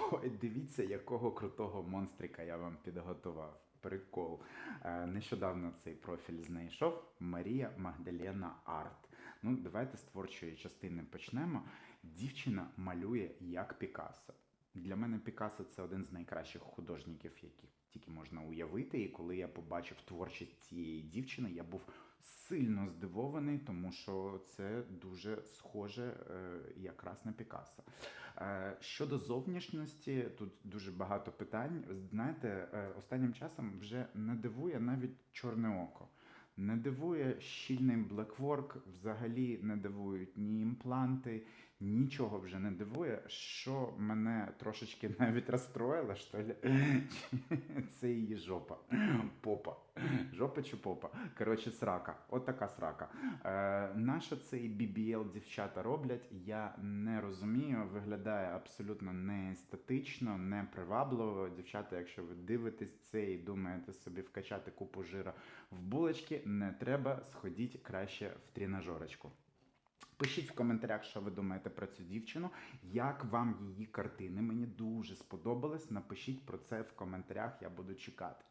Ой, дивіться, якого крутого монстрика я вам підготував. Прикол. Е, Нещодавно цей профіль знайшов Марія Магдалена Арт. Ну, давайте з творчої частини почнемо. Дівчина малює як Пікассо. Для мене Пікассо це один з найкращих художників, яких тільки можна уявити. І коли я побачив творчість цієї дівчини, я був сильно здивований, тому що це дуже схоже е, якраз на Пікассо. Е, Щодо зовнішності, тут дуже багато питань. Знаєте, е, останнім часом вже не дивує навіть чорне око. Не дивує щільний блекворк, взагалі не дивують ні імпланти, нічого вже не дивує. Що мене трошечки навіть розстроїло, що ли, це її жопа. Попа. Жопа чи попа. Коротше, срака. От така срака. Е, нащо цей BBL дівчата роблять? Я не розумію. Виглядає абсолютно не естетично, не привабливо. Дівчата, якщо ви дивитесь це і думаєте собі вкачати купу жира в булочки, не треба, сходіть краще в тренажерочку. Пишіть в коментарях, що ви думаєте про цю дівчину, як вам її картини. Мені дуже сподобались. Напишіть про це в коментарях, я буду чекати.